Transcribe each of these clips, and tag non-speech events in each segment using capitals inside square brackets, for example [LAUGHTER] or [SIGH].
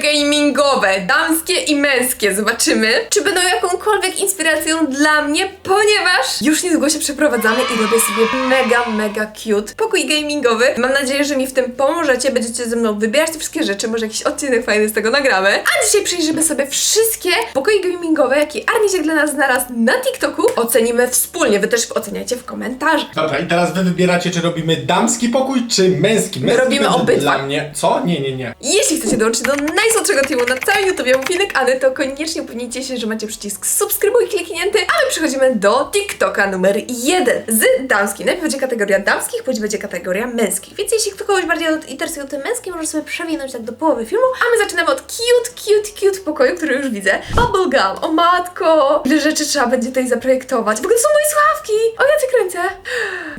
gamingowe, damskie i męskie. Zobaczymy, czy będą jakąkolwiek inspiracją dla mnie, ponieważ już niedługo się przeprowadzamy i robię sobie mega, mega cute pokój gamingowy. Mam nadzieję, że mi w tym pomożecie, będziecie ze mną wybierać te wszystkie rzeczy, może jakiś odcinek fajny z tego nagramy. A dzisiaj przyjrzymy sobie wszystkie pokoje gamingowe, jakie Arnisiek dla nas znalazł na TikToku. Ocenimy wspólnie, wy też oceniajcie w komentarzach. Dobra, i teraz wy wybieracie, czy robimy damski pokój, czy męski. męski robimy będzie obydwa. Dla mnie. Co? Nie, nie, nie. Jeśli chcecie dołączyć do najsłodszego teamu na całym YouTubie Mufinek Any, to koniecznie upewnijcie się, że macie przycisk subskrybuj kliknięty, a my przechodzimy do TikToka numer jeden z damskich. Najpierw będzie kategoria damskich, później będzie kategoria męskich. Więc jeśli kogoś bardziej interesują te męskie, może sobie przewinąć tak do połowy filmu, a my zaczynamy od cute, cute, cute pokoju, który już widzę. Bubblegum, o matko! Ile rzeczy trzeba będzie tutaj zaprojektować. W ogóle są moje sławki! O, ja cię kręcę.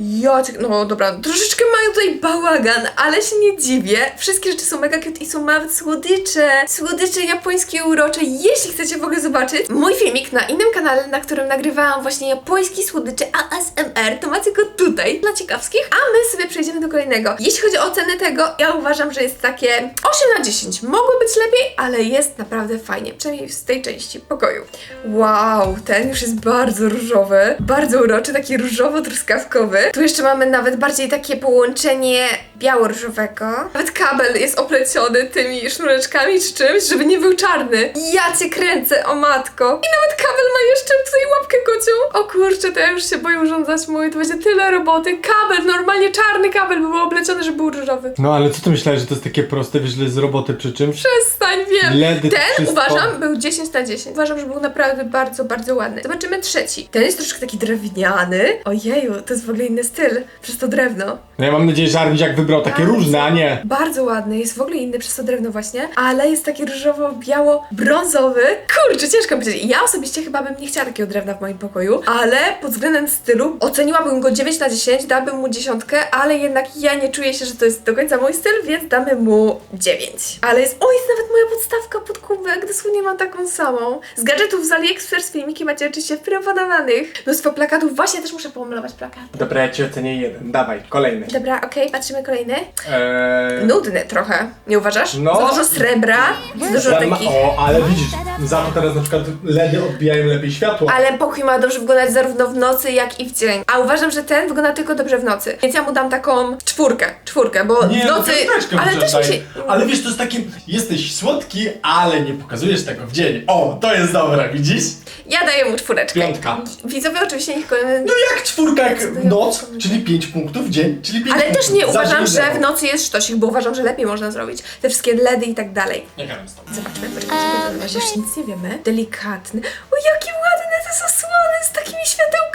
Ja cię... No dobra, troszeczkę mają tutaj bałagan, ale się nie dziwię. Wszystkie rzeczy są mega cute i są nawet słodycze. Słodycze japońskie urocze. Jeśli chcecie w ogóle zobaczyć mój filmik na innym kanale, na którym nagrywałam właśnie japońskie słodycze ASMR, to macie go tutaj dla ciekawskich. A my sobie przejdziemy do kolejnego. Jeśli chodzi o ocenę tego, ja uważam, że jest takie 8 na 10. Mogło być lepiej, ale jest naprawdę fajnie. Przynajmniej z tej części pokoju. Wow, ten już jest bardzo różowy. Bardzo uroczy, taki różowo-truskawkowy. Tu jeszcze mamy nawet bardziej takie połączenie biało-różowego. Nawet kabel jest opleciony tymi sznureczkami czy czymś, żeby nie był czarny. Ja cię kręcę, o matko. I nawet kabel ma jeszcze tutaj łapkę kocią. O kurczę, to ja już się boję urządzać mój. To będzie tyle roboty. Kabel, normalnie czarny kabel by był opleciony, żeby był różowy. No ale co ty myślałeś, że to jest takie proste, wiesz, z roboty przy czymś? Przestań, wiem. LEDy, Ten wszystko. uważam był 10 na 10. Uważam, że był naprawdę bardzo, bardzo ładny. Zobaczymy trzeci. Ten jest troszkę taki drewniany. Ojeju, to jest w ogóle inny styl. Przez to drewno. No ja mam nadzieję, że Arniziak wybrał takie Bardzo. różne, a nie. Bardzo ładny, jest w ogóle inny przez to drewno właśnie, ale jest taki różowo-biało-brązowy. Kurczę, ciężko powiedzieć. Ja osobiście chyba bym nie chciała takiego drewna w moim pokoju, ale pod względem stylu oceniłabym go 9 na 10, dałabym mu dziesiątkę, ale jednak ja nie czuję się, że to jest do końca mój styl, więc damy mu 9. Ale jest, o jest nawet moja podstawka pod kubek, dosłownie mam taką samą. Z gadżetów z AliExpress filmiki macie oczywiście wprepodowanych. Mnóstwo plakatów, właśnie też muszę pomalować plakat. Dobra, ja ci ocenię jeden. Dawaj, kolejny. Dobra, okej, patrzymy kolejny. Eee... Nudny trochę, nie uważasz? No. Za dużo srebra, za dużo Za ma- takich... O, ale widzisz, za to teraz na przykład LEDy odbijają lepiej światło. Ale pokój ma dobrze wyglądać zarówno w nocy, jak i w dzień. A uważam, że ten wygląda tylko dobrze w nocy. Więc ja mu dam taką czwórkę, czwórkę, bo Nie, w no nocy... piąteczkę ale może też mi się... Ale wiesz, to jest takie, jesteś słodki, ale nie pokazujesz tego w dzień. O, to jest dobre, widzisz? Ja daję mu czwóreczkę. Piątka. Widzowie oczywiście niech... No jak czwórka, jak noc, czyli 5 punktów, dzień, czyli 5 Ale punktów. też nie uważam, że zero. w nocy jest sztosik, bo uważam, że lepiej można zrobić. Te wszystkie LEDy i tak dalej. Nie gadam z tobą. Zobaczmy, poczekajcie, bo jeszcze nic nie wiemy. Delikatny. O, jakie ładne te zasłony z takimi światełkami!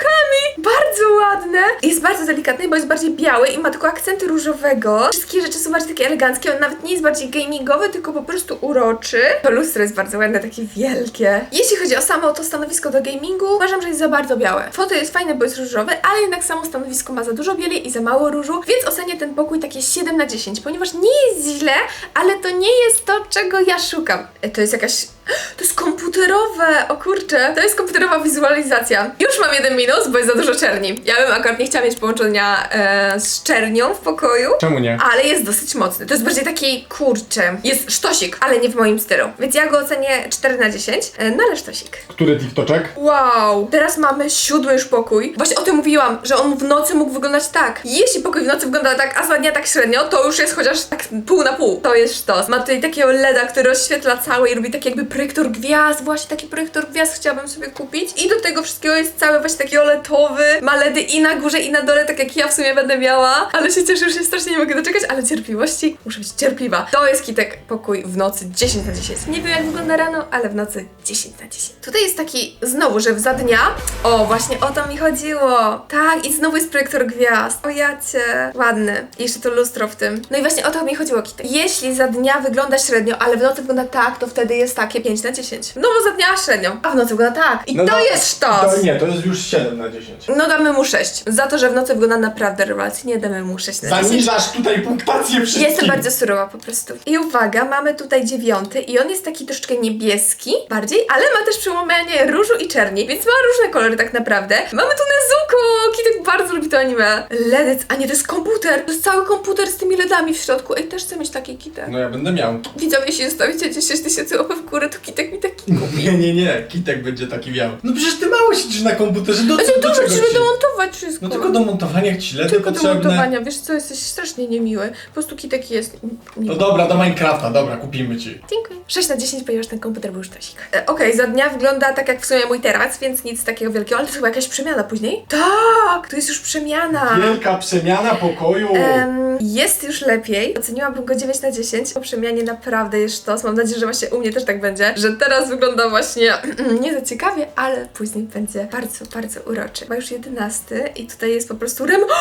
Bardzo ładne. Jest bardzo delikatny, bo jest bardziej biały i ma tylko akcenty różowego. Wszystkie rzeczy są bardziej takie eleganckie. On nawet nie jest bardziej gamingowy, tylko po prostu uroczy. To lustro jest bardzo ładne, takie wielkie. Jeśli chodzi o samo to stanowisko do gamingu, uważam, że jest za bardzo białe. Foto jest fajne, bo jest różowe, ale jednak samo stanowisko ma za dużo bieli i za mało różu, więc ocenię ten pokój takie 7 na 10, ponieważ nie jest źle, ale to nie jest to, czego ja szukam. E, To jest jakaś... [GASPS] To jest komputerowe! O kurczę, to jest komputerowa wizualizacja. Już mam jeden minus, bo jest za dużo czerni. Ja bym akurat nie chciała mieć połączenia e, z czernią w pokoju. Czemu nie? Ale jest dosyć mocny. To jest bardziej taki kurczę. Jest sztosik, ale nie w moim stylu. Więc ja go ocenię 4 na 10. E, No ale sztosik. Który TikToczek? Wow! Teraz mamy siódmy już pokój. Właśnie o tym mówiłam, że on w nocy mógł wyglądać tak. Jeśli pokój w nocy wygląda tak, a za dnia tak średnio, to już jest chociaż tak pół na pół. To jest sztos. Ma tutaj takiego LEDa, który rozświetla całe i robi taki jakby projektor gwiazd. Właśnie taki projektor gwiazd chciałabym sobie kupić. I do tego wszystkiego jest cały właśnie taki oletowy. Ma LEDy i na górze, i na dole, tak jak ja w sumie będę miała. Ale się cieszę, już się strasznie nie mogę doczekać, ale cierpliwości. Muszę być cierpliwa. To jest kitek pokój w nocy 10 na 10. Nie wiem jak wygląda rano, ale w nocy 10 na 10. Tutaj jest taki znowu, że za dnia. O, właśnie o to mi chodziło. Tak, i znowu jest projektor gwiazd. O jacie. Ładny. I jeszcze to lustro w tym. No i właśnie o to mi chodziło, kitek. Jeśli za dnia wygląda średnio, ale w nocy wygląda tak, to wtedy jest takie takie 5 na 10. No bo za dnia średnią, a w nocy wygląda tak. I No to jest sztos! To nie, to jest już 7 na 10. No damy mu 6. Za to, że w nocy wygląda naprawdę rewelacyjnie, damy mu 6 na 10. Zaniżasz tutaj punktację wszystkim. Jestem bardzo surowa po prostu. I uwaga, mamy tutaj dziewiąty i on jest taki troszeczkę niebieski bardziej, ale ma też przełamanie różu i czerni, więc ma różne kolory tak naprawdę. Mamy tu Nezuko! Kitek bardzo lubi to anime. LEDec, a nie, to jest komputer. To jest cały komputer z tymi LEDami w środku. Ej, też chcę mieć taki kitek. No ja będę miał. Widzowie, jeśli zostawicie 10 tysięcy łapek w górę, to kitek mi taki kupi. [LAUGHS] Nie, nie, nie, Kitek będzie taki miał. No przecież ty mało siedzisz na komputerze, do, Będzie do dużo, czego musimy ci? domontować wszystko. No tylko do montowania ci LEDy Tylko do potrzebne. montowania, wiesz co, jesteś strasznie niemiły. Po prostu kitek jest... No niemiły. dobra, do Minecrafta, dobra, kupimy ci. Dziękuję. 6 na 10, ponieważ ten komputer był już tosik. E, Okej, za dnia wygląda tak jak w sumie mój teraz, więc nic takiego wielkiego, ale to chyba jakaś przemiana później. Tak, to jest już przemiana. Wielka przemiana pokoju. Em, jest już lepiej. Oceniłabym go 9 na 10. Po przemianie naprawdę jest sztos. Mam nadzieję, że właśnie u mnie też tak będzie. Że teraz wygląda właśnie [CLEARS THROAT] nie za ciekawie, ale później będzie bardzo, bardzo uroczy. Ma już 11 i tutaj jest po prostu rem. [GASPS]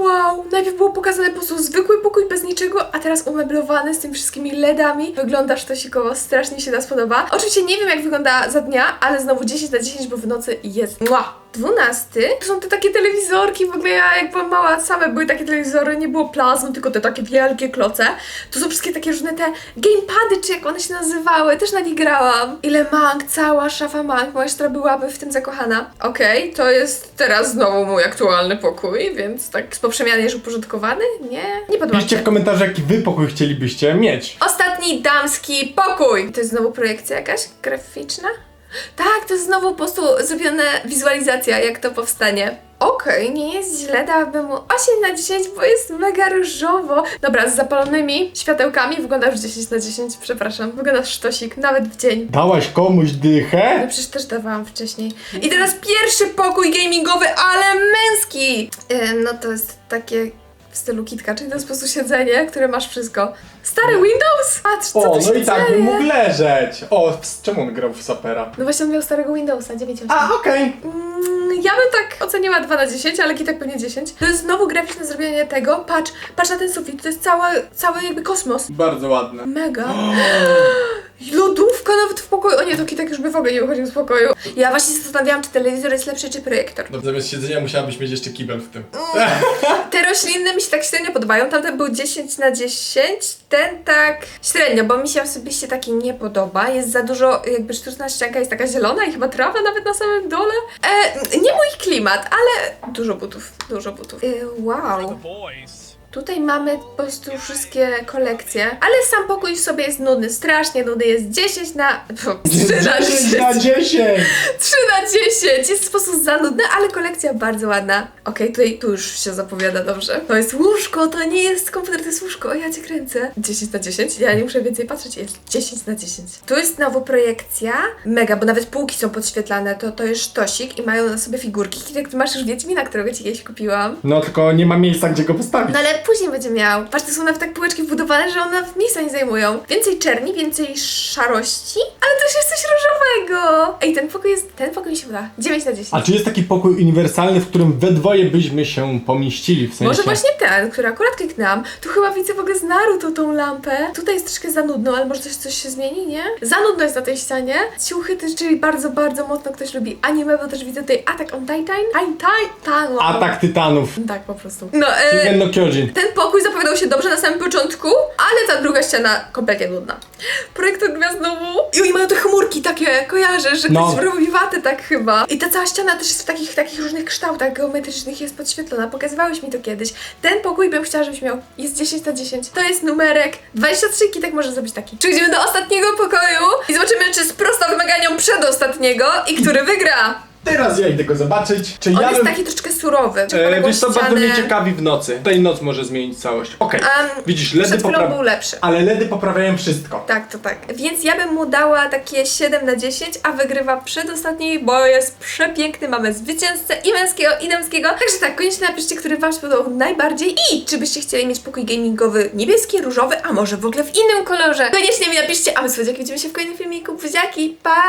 Wow! Najpierw było pokazane po prostu zwykły pokój bez niczego, a teraz umeblowany z tymi wszystkimi LEDami. Wygląda sztosikowo, strasznie się nas podoba. Oczywiście nie wiem jak wygląda za dnia, ale znowu 10 na 10, bo w nocy jest mua! 12. To są te takie telewizorki, w ogóle ja jak byłam mała, same były takie telewizory, nie było plazmy, tylko te takie wielkie kloce. To są wszystkie takie różne te gamepady, czy jak one się nazywały, też na nie grałam. Ile mang, cała szafa mang, moja siostra byłaby w tym zakochana. Okej, to jest teraz znowu mój aktualny pokój, więc tak po przemianie już uporządkowany? Nie, nie podoba mi Piszcie się. w komentarzu, jaki wy pokój chcielibyście mieć. Ostatni damski pokój. To jest znowu projekcja jakaś graficzna? Tak, to jest znowu po prostu zrobiona wizualizacja, jak to powstanie. Okej, nie jest źle, dałabym mu 8 na 10, bo jest mega różowo. Dobra, z zapalonymi światełkami wygląda już 10 na 10, przepraszam. Wygląda sztosik, nawet w dzień. Dałaś komuś No dychę? przecież też dawałam wcześniej. I teraz pierwszy pokój gamingowy, ale męski! Yy, no to jest takie stylu kitka, czyli to jest po prostu siedzenie, które masz wszystko. Stary Windows! Patrz, co O, to no się i tak dzieje? bym mógł leżeć. O, z czemu on grał w Sapera? No właśnie on miał starego Windowsa, 9 A, okej. Mm, ja bym tak oceniła 2 na 10, ale kitek pewnie 10. To jest znowu graficzne zrobienie tego. Patrz, patrz na ten sufit, to jest cały, cały jakby kosmos. Bardzo ładne. Mega. [GASPS] [GASPS] Lodówka nawet w pokoju. O nie, to Kitek już by w ogóle nie wychodził z pokoju. Ja właśnie się zastanawiałam, czy telewizor jest lepszy, czy projektor. No, zamiast siedzenia musiałabyś mieć jeszcze kibel w tym. Te roślinne mi się tak średnio podobają. Tamten był 10 na 10, ten tak średnio, bo mi się osobiście taki nie podoba. Jest za dużo, jakby sztuczna ścianka jest taka zielona i chyba trawa nawet na samym dole. E, nie mój klimat, ale dużo butów, dużo butów. E, wow. Tutaj mamy po prostu wszystkie kolekcje, ale sam pokój w sobie jest nudny, strasznie nudny, jest 10 na... [LAUGHS] 3 na 10 na 10. 10! 3 na 10! Jest w sposób za nudny, ale kolekcja bardzo ładna. Okej, tutaj tu już się zapowiada dobrze. To jest łóżko, to nie jest komputer, to jest łóżko, o ja cię kręcę. 10 na 10? Ja nie muszę więcej patrzeć, jest 10 na 10. Tu jest znowu projekcja, mega, bo nawet półki są podświetlane, to, to jest sztosik i mają na sobie figurki. Kiedy ty masz już Wiedźmina, którego ci kiedyś kupiłam. No tylko nie ma miejsca, gdzie go postawić. No ale później będzie miał. Patrz, to są nawet tak półeczki wbudowane, że one miejsca nie zajmują. Więcej czerni, więcej szarości, ale też jest coś różowego. Ej, ten pokój jest, ten pokój mi się uda. 9 na 10. A czy jest taki pokój uniwersalny, w którym we dwoje byśmy się pomieścili? W sensie... Może właśnie ten, który akurat kliknęłam. Tu chyba widzę w ogóle z Naruto tą lampę. Tutaj jest troszkę za nudno, ale może coś, coś się zmieni, nie? Za nudno jest na tej ścianie. Ciuchy też, czyli bardzo, bardzo mocno ktoś lubi anime, bo też widzę tutaj Attack on Titan. Titan, Titan. Atak tytanów. Tak, po prostu. No, e, no Kyojin. Ten pokój zapowiadał się dobrze na samym początku, ale ta druga ściana kompletnie nudna. Projektor gwiazd znowu. I oni mają te chmurki takie, kojarzysz, że No. ktoś robi watę tak chyba. I ta cała ściana też jest w takich, takich różnych kształtach geometrycznych, jest podświetlona. Pokazywałeś mi to kiedyś. Ten pokój bym chciała, żebyś miał. Jest 10 na 10. To jest numerek 23, Kitek może zrobić taki. Przechodzimy do ostatniego pokoju i zobaczymy, czy sprosta wymaganiom przedostatniego i który wygra. Teraz ja idę go zobaczyć. Czy On ja jest bym... taki troszkę surowy. E, wiesz co, bardzo mnie ciekawi w nocy. Tutaj noc może zmienić całość. Okej, Em, widzisz, LEDy Przed chwilą poprawiają... był lepszy. Ale LEDy poprawiają wszystko. Tak, to tak. Więc ja bym mu dała takie 7 na 10, a wygrywa przedostatni, bo jest przepiękny. Mamy zwycięzcę i męskiego, i damskiego. Także tak, koniecznie napiszcie, który Wam się podobał najbardziej i czy byście chcieli mieć pokój gamingowy niebieski, różowy, a może w ogóle w innym kolorze. Koniecznie mi napiszcie, a my słuchajcie, widzimy się w kolejnym filmiku. Buziaki, pa!